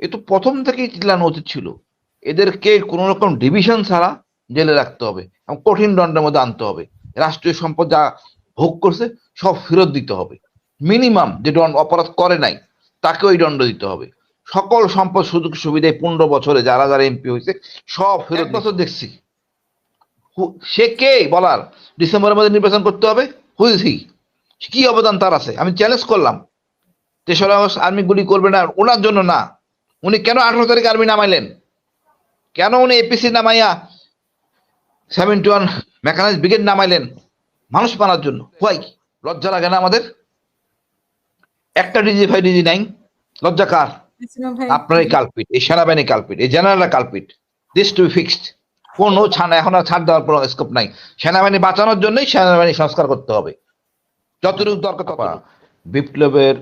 এ তো প্রথম থেকেই চিল্লানো উচিত ছিল। এদেরকে কোন রকম ডিভিশন ছাড়া জেলে রাখতে হবে এবং কঠিন দণ্ডের মধ্যে আনতে হবে। রাষ্ট্রীয় সম্পদ যা ভোগ করছে সব ফেরত দিতে হবে। মিনিমাম যে দণ্ড অপরাধ করে নাই তাকে ওই দণ্ড দিতে হবে। সকল সম্পদ সুযোগ সুবিধায় পনেরো বছরে যারা যারা এমপি হয়েছে সব ফেরত বছর দেখছি। সে কে বলার? ডিসেম্বরের মধ্যে নির্বাচন করতে হবে? হুইসি কি অবদান তার আছে? আমি চ্যালেঞ্জ করলাম। তেসরা আগস্ট আর্মি গুলি করবে না ওনার জন্য না। উনি কেন আঠারো তারিখ আর্মি নামাইলেন? কেন উনি এপিসি নামাইয়া সেভেন্টি ওয়ান মেকানাইজ ব্রিগেড নামাইলেন? মানুষ মারার জন্য। হোয়াই লজ্জা লাগে না আমাদের? একটা ডিজি ফাই ডিজি নাই। লজ্জা কার? আপনার এই কালপিট এই সেনাবাহিনী কালপিট এই general culprit this to be fixed কোনো ছাড় এখন আর ছাড় দেওয়ার কোনো স্কোপ নাই। সেনাবাহিনী বাঁচানোর জন্যই সেনাবাহিনী সংস্কার করতে হবে। যতটুকু দরকার বিপ্লবের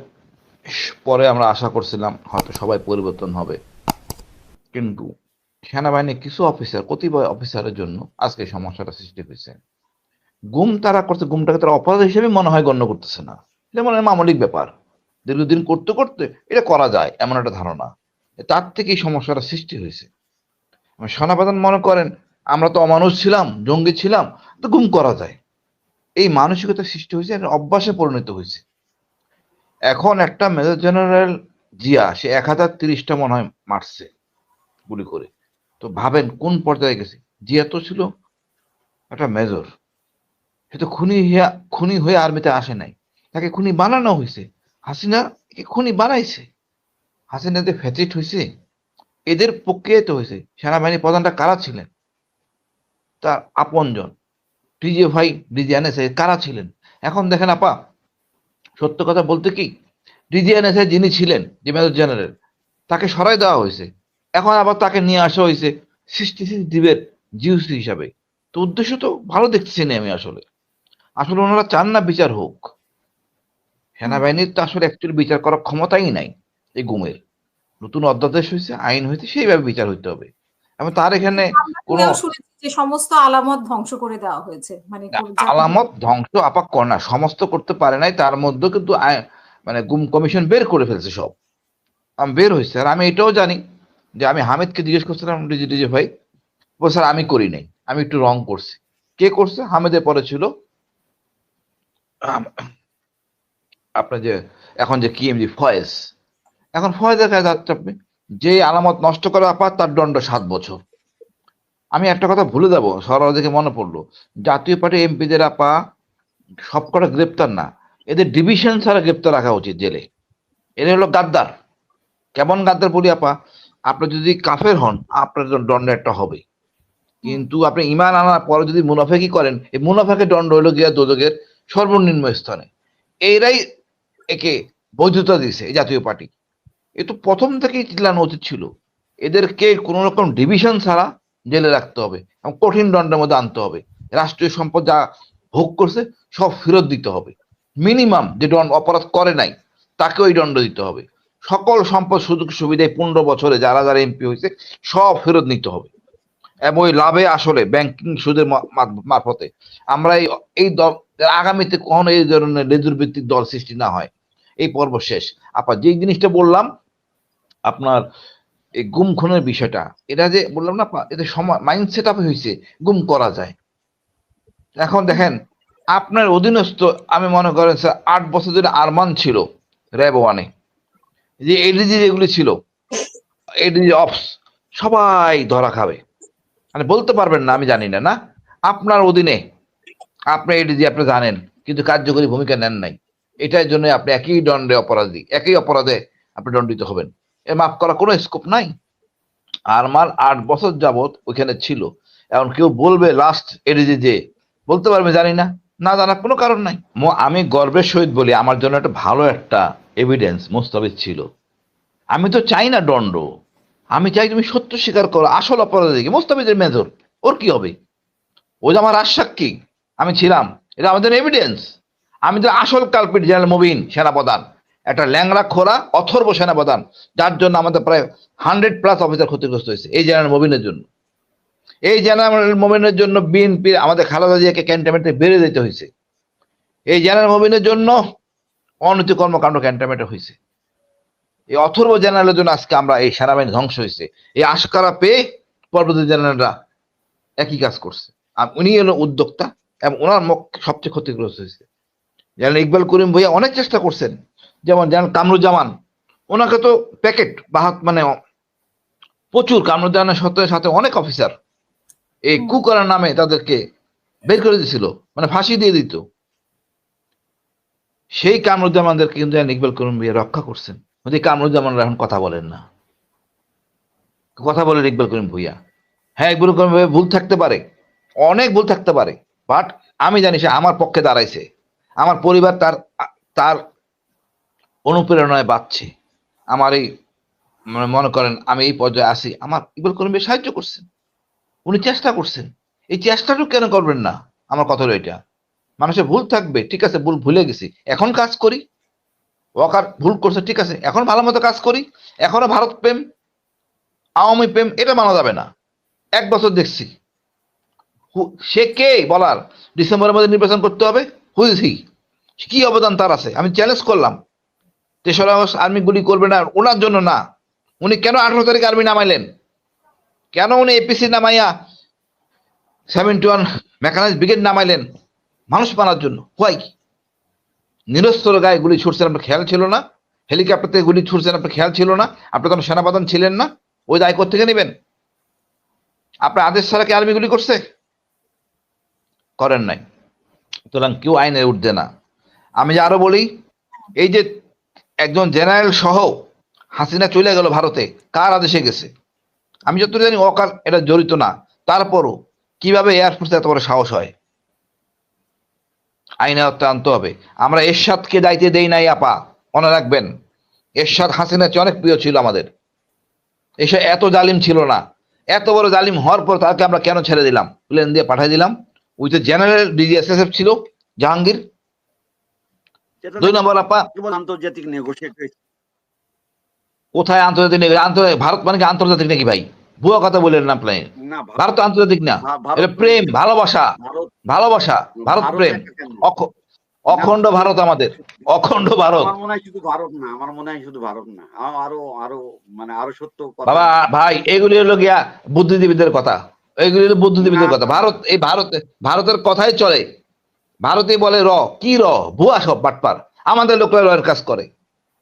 পরে আমরা আশা করছিলাম হয়তো সবাই পরিবর্তন হবে। কিন্তু সেনাবাহিনীর কিছু অফিসার, কতিপয় অফিসারের জন্য আজকে সমস্যাটা সৃষ্টি হয়েছে। গুম তারা করছে, গুমটাকে তারা অপরাধ হিসেবে মনে হয় গণ্য করতেছে না। এটা মনে হয় মামলিক ব্যাপার। দীর্ঘদিন করতে করতে এটা করা যায়, এমন একটা ধারণা। তার থেকে এই সমস্যাটা সৃষ্টি হয়েছে। সেনাপ্রধান মনে করেন, আমরা তো অমানুষ ছিলাম, জঙ্গি ছিলাম, তো গুম করা যায়। এই মানসিকতা সৃষ্টি হয়েছে অভ্যাসে পরিণত হয়েছে। এখন একটা মেজর জেনারেল জিয়া, সে এক হাজার তিরিশটা মনে হয় মারছে গুলি করে। তো ভাবেন কোন পর্যায়ে গেছে? জিয়া তো ছিল একটা মেজর। সে তো খুনি হইয়া, খুনি হয়ে আর্মিতে আসে নাই। তাকে খুনি বানানো হয়েছে হাসিনা খুনি বানাইছে। হাসিনা যে ফ্যাচিট হয়েছে এদের পক্ষে তো হয়েছে সেনাবাহিনী প্রধানটা কারা ছিলেন? তার আপনজন ডিজে ভাই ডিজে এনএসএ কারা ছিলেন? এখন দেখেন আপা সত্য কথা বলতে কি? ডিজে এনএসএ যিনি ছিলেন, যে মেজর জেনারেল, তাকে সরাই দেওয়া হয়েছে। এখন আবার তাকে নিয়ে আসা হয়েছে সৃষ্টি দ্বীপের জিউসি হিসাবে। তো উদ্দেশ্য তো ভালো দেখতেছি না আমি আসলে। আসলে ওনারা চান না বিচার হোক। সেনাবাহিনীর তো আসলে অ্যাকচুয়ালি বিচার করার ক্ষমতাই নাই এই গুমের। নতুন অধ্যাদেশ হয়েছে, আইন হয়েছে, সেইভাবে বিচার হইতে হবে। এবং তার এখানে কোনো যে সমস্ত আলামত ধ্বংস করে দেওয়া হয়েছে? মানে আলামত ধ্বংস আপাক সমস্ত করতে পারে নাই তার মধ্যে কিন্তু মানে গুম কমিশন বের করে ফেলছে সব। আম বের হয়েছে আর আমি এটাও জানি যে আমি হামিদকে জিজ্ঞেস করছিলাম ডিজি ডিজি ভাই? বল স্যার আমি করি নাই আমি একটু রং করছি। কে করছে? হামিদের পরে ছিল আপনার যে এখন যে কিএমজি ফয়েজ। এখন ফয়েজের কাছে যাচ্ছে আপনি? যে আলামত নষ্ট করে আপাত তার দণ্ড সাত বছর। আমি একটা কথা ভুলে যাব, সরল দেখে মনে পড়ল। জাতীয় পার্টি এমপিদের আপা সবকটা গ্রেপ্তার না, এদের ডিভিশন ছাড়া গ্রেপ্তার রাখা উচিত জেলে। এদের হলো গাদ্দার। কেমন গাদ্দার বলি আপা? আপনি যদি কাফের হন, আপনার দণ্ড একটা হবে। কিন্তু আপনি ইমান আনার পরে যদি মুনাফেকি করেন, এই মুনাফাকে দণ্ড হলো গিয়া দোদকের সর্বনিম্ন স্থানে। এরাই একে বৈধতা এই জাতীয় পার্টি। এ তো প্রথম থেকেই চিল্লানো উচিত ছিল। এদেরকে কোন রকম ডিভিশন ছাড়া জেলে রাখতে হবে এবং কঠিন দণ্ডের মধ্যে আনতে হবে। রাষ্ট্রীয় সম্পদ যা ভোগ করছে, সব ফেরত দিতে হবে। মিনিমাম যে দণ্ড অপরাধ করে নাই, তাকে ওই দণ্ড দিতে হবে। সকল সম্পদ, সুযোগ, সুবিধায় পনেরো বছরে যারা যারা এমপি হয়েছে, সব ফেরত নিতে হবে। এবং ওই লাভে আসলে ব্যাংকিং সুদের মারফতে আমরা এই এই দল আগামীতে কখনো এই ধরনের লেজুর ভিত্তিক দল সৃষ্টি না হয়। এই পর্ব শেষ। আপা, যেই জিনিসটা বললাম আপনার এই গুম খুনের বিষয়টা। এটা যে বললাম না এতে সময় মাইন্ড সেট আপ হয়েছে গুম করা যায়। এখন দেখেন, আপনার অধীনস্থ, আমি মনে করেন স্যার আট বছর ধরে আরমান ছিল, র্যাব ওয়ানে যে এডিজি যেগুলি ছিল এডিজি অফস সবাই ধরা খাবে। মানে বলতে পারবেন না, আমি জানি না না? আপনার অধীনে আপনার এডিজি আপনি জানেন, কিন্তু কার্যকরী ভূমিকা নেন নাই। এটার জন্য আপনি একই দণ্ডে অপরাধী, একই অপরাধে আপনি দণ্ডিত হবেন। এ মাফ করার কোনো স্কোপ নাই। আর আরমান আট বছর যাবত ওইখানে ছিল। এখন কেউ বলবে লাস্ট এডিজি যে, বলতে পারবে জানি না। না জানার কোনো কারণ নাই। আমি গর্বের সহিত বলি, আমার জন্য একটা ভালো একটা এভিডেন্স মুস্তাবিদ ছিল। আমি তো চাই না দণ্ড। আমি চাই তুমি সত্য স্বীকার করো, আসল অপরাধী মুস্তাবিদের মেজর। ওর কি হবে? ও যে আমার আশ্বাক্কি আমি ছিলাম, এটা আমাদের এভিডেন্স আমি তো আসল কালপিট জেনারেল মুবিন, সেনাপ্রধান। একটা ল্যাংড়া খোরা অথর্ব সেনাপ্রধান, যার জন্য আমাদের প্রায় হান্ড্রেড প্লাস অফিসার ক্ষতিগ্রস্ত হয়েছে এই জেনারেল মোবিনের জন্য। এই জেনারেল মোবিনের জন্য বিএনপি আমাদের খালেদা জিয়াকে ক্যান্টনমেন্টে বেড়ে দিতে হয়েছে। এই জেনারেল মোবিনের জন্য অনৈতিক কর্মকাণ্ড ক্যান্টনমেন্টে হয়েছে। এই অথর্ব জেনারেলের জন্য আজকে আমরা এই সেনাবাহিনী ধ্বংস হয়েছে। এই আশকারা পেয়ে পরবর্তী জেনারেলরা একই কাজ করছে। উনি হলো উদ্যোক্তা এবং ওনার মুখ সবচেয়ে ক্ষতিগ্রস্ত হয়েছে। যেন ইকবাল করিম ভইয়া অনেক চেষ্টা করছেন। যেমন যেন কামরুজ্জামান ওনাকে তো প্যাকেট বাহাত মানে প্রচুর কামরুজ্জামানের সাথে সাথে অনেক অফিসার এই। কু করার নামে তাদেরকে বের করে দিছিল মানে ফাঁসি দিয়ে দিত। সেই কামরুজ্জামানদেরকে কিন্তু ইকবাল করিম ভইয়া রক্ষা করছেন। এই কামরুজ্জামানরা এখন কথা বলেন না। কথা বলেন ইকবাল করিম ভুইয়া। হ্যাঁ ইকবাল করিম ভুইয়া ভুল থাকতে পারে। অনেক ভুল থাকতে পারে বাট আমি জানি সে আমার পক্ষে দাঁড়াইছে। আমার পরিবার তার তার অনুপ্রেরণায় বাঁচছে। আমার এই মানে মনে করেন, আমি এই পর্যায়ে আসি আমার ইকবাল করিম সাহায্য করছেন। উনি চেষ্টা করছেন। এই চেষ্টাটুকু কেন করবেন না? আমার কথা হলো এটা। মানুষের ভুল থাকবে, ঠিক আছে, ভুল ভুলে গেছি। এখন কাজ করি। ওয়াকার ভুল করছে, ঠিক আছে। এখন ভালো মতো কাজ করি। এখনও ভারত প্রেম, আওয়ামী প্রেম, এটা মানা যাবে না। এক বছর দেখছি। হু- সে কে বলার? ডিসেম্বরের মধ্যে নির্বাচন করতে হবে? হুইজি কি অবদান তার আছে? আমি চ্যালেঞ্জ করলাম। তেসরা আগস্ট আর্মি গুলি করবে না, ওনার জন্য না। উনি কেন আঠারো তারিখ আর্মি নামাইলেন? কেন উনি এপিসি নামাইয়া সেভেন্টি ওয়ান মেকানাইজ ব্রিগেড নামাইলেন? মানুষ মারার জন্য। হোয়াই নিরস্তর গায়ে গুলি ছুটছেন, আপনার খেয়াল ছিল না? হেলিকপ্টার থেকে গুলি ছুটছেন, আপনার খেয়াল ছিল না? আপনি তখন সেনাপ্রধান ছিলেন না? ওই দায় থেকে নেবেন? আপনার আদেশ ছাড়া কি আর্মি গুলি করছে? করেন নাই। সুতরাং কেউ আইনের উঠবে না। আমি যে আরও বলি, এই যে একজন জেনারেল সহ হাসিনা চলে গেল ভারতে, কার আদেশে গেছে? আমি যতটুকু জানি অকাল, এটা জড়িত না। তারপরও কীভাবে এয়ারফোর্সে এত বড় সাহস হয়? আইনে আনতে হবে। আমরা এরশাদকে দায়িত্বে দেই নাই, আপা। মনে রাখবেন, এরশাদ হাসিনা চেয়ে অনেক প্রিয় ছিল আমাদের। এসে এত জালিম ছিল না। এত বড় জালিম হওয়ার পর তাকে আমরা কেন ছেড়ে দিলাম? প্লেন দিয়ে পাঠিয়ে দিলাম। উইথ জেনারেল ডিজিএসএসএফ ছিল, জাহাঙ্গীর দুই নম্বর আপা। আন্তর্জাতিক নেগোসিয়েট কোথায় আন্তর্জাতিক আন্তর্জাতিক ভারত মানে কি আন্তর্জাতিক নাকি ভাই? ভুয়া কথা বললেন না আপনি ভারত আন্তর্জাতিক না। এটা প্রেম ভালোবাসা। ভালোবাসা ভারত ভারত প্রেম। একটা কেন? অখ- অখণ্ড ভারত আমাদের। অখণ্ড ভারত। আমার মনে হয় শুধু ভারত না আমার মনে হয় শুধু ভারত না। আরও আরও মানে আরও সত্য বাবা ভাই এগুলি হলো গিয়া বুদ্ধিজীবীদের কথা। এগুলি হলো বুদ্ধিজীবীদের কথা। ভারত এই ভারত ভারতের কথাই চলে। ভারতই বলে র, কি র? ভুয়া সব, বাটপার। আমাদের লোকরা রয়ের কাজ করে।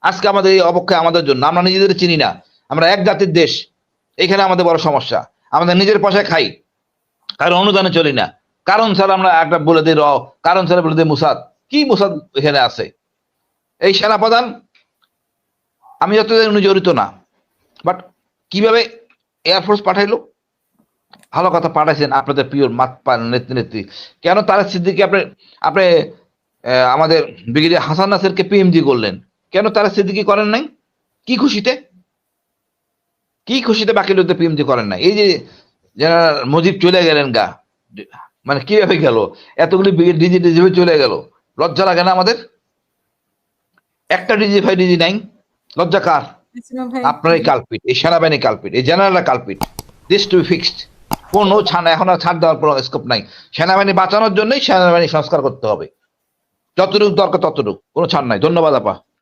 আজকে আমাদের এই অবক্ষয় আমাদের জন্য। আমরা নিজেদের চিনি না। আমরা এক জাতির দেশ। এখানে আমাদের বড় সমস্যা। আমাদের নিজের পয়সায় খাই। কারণ অনুদানে চলি না। কারণ স্যার, আমরা একটা বলে দিই র, কারণ স্যার বলে দিই মুসাদ। কি মুসাদ এখানে আছে? এই সেনাপ্রধান আমি যতদিন জড়িত না বাট কীভাবে এয়ারফোর্স পাঠাইলো? ভালো কথা পাঠাইছেন আপনাদের প্রিয় মাত নেত্রী নেত্রী। কেন তারা সিদ্দিকি আপনি আপনি আমাদের ব্রিগেডিয়ার হাসান নাসেরকে পিএমজি করলেন? কেন তারা সিদ্দিকি করেন নাই? কি খুশিতে? কি খুশিতে বাকি লোকদের পিএমজি করেন না এই যে জেনারেল মুজিব চলে গেলেন গা। মানে কীভাবে গেল? এতগুলি ডিজি ডিজি চলে গেল। লজ্জা লাগে না আমাদের? একটা ডিজি ফাই ডিজি নাই। লজ্জা কার? আপনার এই কালপিট এই সেনাবাহিনী কালপিট এই জেনারেলরা culprit. This to be fixed কোনো ছাড় এখন আর ছাড় দেওয়ার কোনো স্কোপ নাই। সেনাবাহিনী বাঁচানোর জন্যই সেনাবাহিনী সংস্কার করতে হবে। যতটুকু দরকার ততটুকু, কোনো ছাড় নাই। ধন্যবাদ, আপা।